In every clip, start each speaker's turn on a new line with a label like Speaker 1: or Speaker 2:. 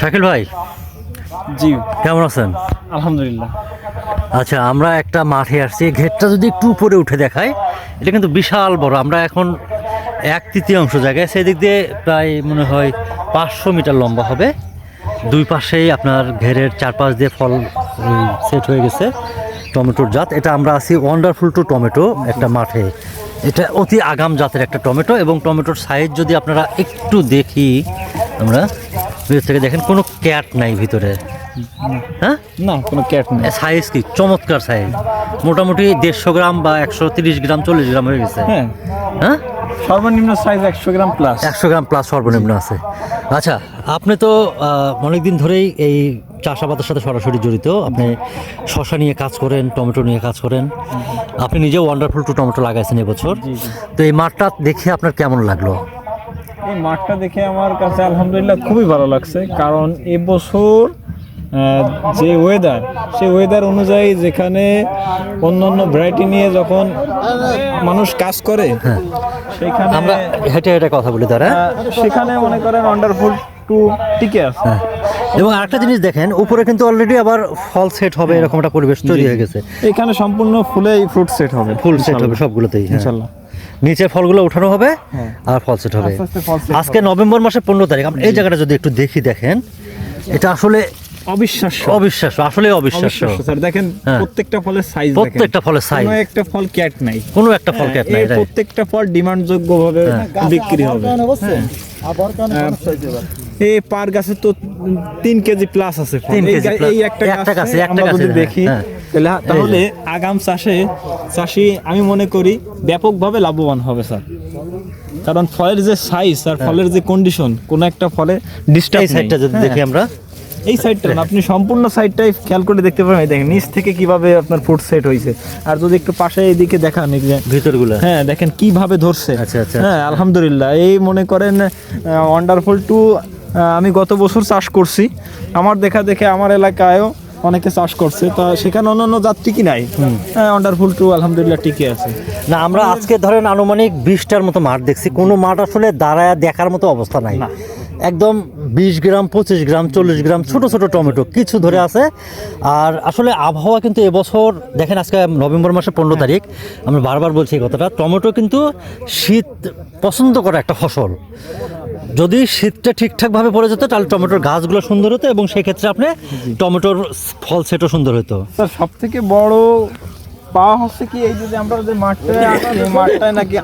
Speaker 1: শাকিল ভাই?
Speaker 2: জি।
Speaker 1: কেমন আছেন?
Speaker 2: আলহামদুলিল্লাহ।
Speaker 1: আচ্ছা আমরা একটা মাঠে আসছি। ঘেরটা যদি একটু উপরে উঠে দেখায় এটা কিন্তু বিশাল বড়। আমরা এখন এক তৃতীয়াংশ জায়গায় সেদিক দিয়ে প্রায় মনে হয় পাঁচশো মিটার লম্বা হবে। দুই পাশেই আপনার ঘেরের চারপাশ দিয়ে ফল সেট হয়ে গেছে টমেটোর জাত। এটা আমরা আছি ওয়ান্ডারফুল টু টমেটো একটা মাঠে। এটা অতি আগাম জাতের একটা টমেটো এবং টমেটোর সাইজ যদি আপনারা একটু দেখি আমরা ভিতর থেকে দেখেন কোনো ক্যাট নাই ভিতরে। হ্যাঁ?
Speaker 2: না কোনো ক্যাট নেই।
Speaker 1: সাইজ কি? চমৎকার সাইজ মোটামুটি দেড়শো গ্রাম বা একশো তিরিশ গ্রাম চল্লিশ গ্রাম হয়ে গেছে।
Speaker 2: হ্যাঁ।
Speaker 1: হ্যাঁ?
Speaker 2: সর্বনিম্ন সাইজ একশো গ্রাম প্লাস
Speaker 1: একশো গ্রাম প্লাস সর্বনিম্ন আছে। আচ্ছা আপনি তো অনেক দিন ধরেই এই চাষাবাদের সাথে সরাসরি জড়িত। আপনি শশা নিয়ে কাজ করেন টমেটো নিয়ে কাজ করেন। আপনি নিজেও ওয়ান্ডারফুল টু টমেটো লাগাইছেন এবছর। তো এই মাঠটা দেখে আপনার কেমন লাগল?
Speaker 2: এই মাঠটা দেখে আমার কাছে আলহামদুলিল্লাহ খুবই ভালো লাগছে। কারণ এবছর যে ওয়েদার সেই ওয়েদার অনুযায়ী যেখানে অন্যান্য ভ্যারাইটি নিয়ে যখন মানুষ কাজ করে সেখানে
Speaker 1: আমরা হেঁটে হেঁটে কথা বলি তারা।
Speaker 2: সেখানে মনে করেন ওয়ান্ডারফুল টু টিকে আছে।
Speaker 1: হ্যাঁ। এবং আরেকটা জিনিস দেখেন উপরে কিন্তু অলরেডি আবার ফল সেট হবে এরকম একটা পরিবেশ তৈরি হয়ে গেছে।
Speaker 2: এখানে সম্পূর্ণ ফুলেই ফ্রুট সেট হবে।
Speaker 1: ফুল সেট হবে সবগুলোতেই হ্যাঁ।
Speaker 2: ইনশাল্লাহ।
Speaker 1: নিচের ফলগুলো উঠানো হবে
Speaker 2: হ্যাঁ।
Speaker 1: আর ফল সেট হবে। আজকে নভেম্বর মাসের পনেরো তারিখ। আমরা এই জায়গাটা যদি একটু দেখি দেখেন এটা আসলে
Speaker 2: অবিশ্বাস্য।
Speaker 1: অবিশ্বাস্য আসলে অবিশ্বাস্য।
Speaker 2: স্যার। দেখেন
Speaker 1: হ্যাঁ।
Speaker 2: প্রত্যেকটা ফলের সাইজ
Speaker 1: প্রত্যেকটা ফলের size।
Speaker 2: কোনো একটা ফল ক্যাট নাই।
Speaker 1: কোনো একটা ফল ক্যাট নাই
Speaker 2: প্রত্যেকটা ফল ডিমান্ড যোগ্য ভাবে বিক্রি হবে। এই পার গাছে তো তিন কেজি প্লাস আছে এই একটা গাছে আমরা
Speaker 1: গাছে,
Speaker 2: যদি
Speaker 1: হ্যাঁ,
Speaker 2: দেখি
Speaker 1: হ্যাঁ।
Speaker 2: তাহলে তাহলে আগাম চাষে চাষি আমি মনে করি ব্যাপকভাবে লাভবান হবে স্যার। কারণ ফলের যে সাইজ আর ফলের যে কন্ডিশন কোন একটা ফলে ডিস্টার্ব
Speaker 1: সাইডটা যদি দেখি আমরা।
Speaker 2: এই সাইডটা না আপনি সম্পূর্ণ সাইডটাই খেয়াল করে দেখতে পারেন এই দেখেন নিচ থেকে কীভাবে আপনার ফুড সেট হয়েছে। আর যদি একটু পাশে এইদিকে দেখান
Speaker 1: ভিতরগুলো?
Speaker 2: হ্যাঁ দেখেন কীভাবে ধরছে।
Speaker 1: আচ্ছা, আচ্ছা।
Speaker 2: হ্যাঁ আলহামদুলিল্লাহ। এই মনে করেন ওয়ান্ডারফুল টু আমি গত বছর চাষ করছি। আমার দেখা দেখে আমার এলাকায়ও অনেকে চাষ করছে। তা সেখানে অন্যান্য যাত্রী কি নাই হ্যাঁ ওয়ান্ডারফুল টু আলহামদুলিল্লাহ টিকে আছে।
Speaker 1: না আমরা আজকে ধরেন আনুমানিক বিশটার মতো মাঠ দেখছি। কোনো মাঠ আসলে দাঁড়ায় দেখার মতো অবস্থা নাই।
Speaker 2: না।
Speaker 1: একদম বিশ গ্রাম পঁচিশ গ্রাম চল্লিশ গ্রাম ছোট ছোট টমেটো কিছু ধরে আছে। আর আসলে আবহাওয়া কিন্তু এবছর দেখেন আজকে নভেম্বর মাসের পনেরো তারিখ আমরা বারবার বলছি এই কথাটা টমেটো কিন্তু শীত পছন্দ করা একটা ফসল। যদি শীতটা ঠিকঠাকভাবে পড়ে যেত তাহলে টমেটোর গাছগুলো সুন্দর হতো এবং সেক্ষেত্রে আপনি টমেটোর ফল সেটও সুন্দর হতো।
Speaker 2: সব থেকে বড় পাওয়া হচ্ছে কি? এই যে আমরা যে মাঠটায় মাঠটায় নাকি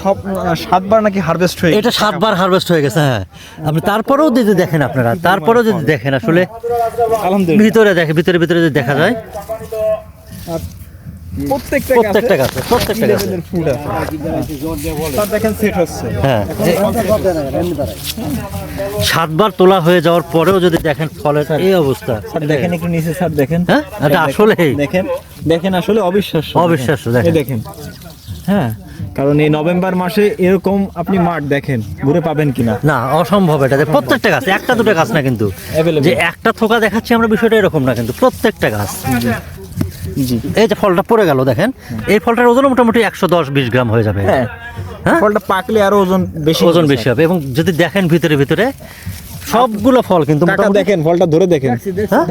Speaker 2: সব সাতবার নাকি হারভেস্ট হয়ে
Speaker 1: এটা সাতবার হারভেস্ট হয়ে গেছে হ্যাঁ। আপনি তারপরেও যদি দেখেন আপনারা তারপরেও যদি দেখেন আসলে ভিতরে দেখে ভিতরে ভিতরে যদি দেখা যায়
Speaker 2: প্রত্যেকটা
Speaker 1: প্রত্যেকটা গাছে প্রত্যেকটা গাছে।
Speaker 2: ফুড আছে। দেখেন সেট হচ্ছে।
Speaker 1: হ্যাঁ। সাতবার তোলা হয়ে যাওয়ার পরেও যদি দেখেন ফলের এই অবস্থা।
Speaker 2: দেখেন একটু নিচে স্যার দেখেন।
Speaker 1: হ্যাঁ? এটা আসলেই।
Speaker 2: দেখেন দেখেন আসলে অবিশ্বাস্য।
Speaker 1: অবিশ্বাস্য।
Speaker 2: দেখেন।
Speaker 1: দেখেন।
Speaker 2: হ্যাঁ। কারণ এই নভেম্বর মাসে এরকম আপনি মাঠ দেখেন ঘুরে পাবেন কিনা?
Speaker 1: না অসম্ভব এটা যে প্রত্যেকটা গাছ একটা দুটো গাছ না কিন্তু। যে একটা থোকা দেখাচ্ছি আমরা বিষয়টা এরকম না কিন্তু প্রত্যেকটা গাছ।
Speaker 2: জি।
Speaker 1: এই যে ফলটা পড়ে গেল দেখেন। এই ফলটার ওজন মোটামুটি একশো দশ বিশ গ্রাম হয়ে যাবে।
Speaker 2: হ্যাঁ।
Speaker 1: হ্যাঁ?
Speaker 2: ফলটা পাকলে আরও ওজন বেশি
Speaker 1: ওজন বেশি হবে। এবং যদি দেখেন ভিতরে ভিতরে সবগুলো ফল কিন্তু।
Speaker 2: দেখেন ফলটা ধরে দেখেন।
Speaker 1: হ্যাঁ?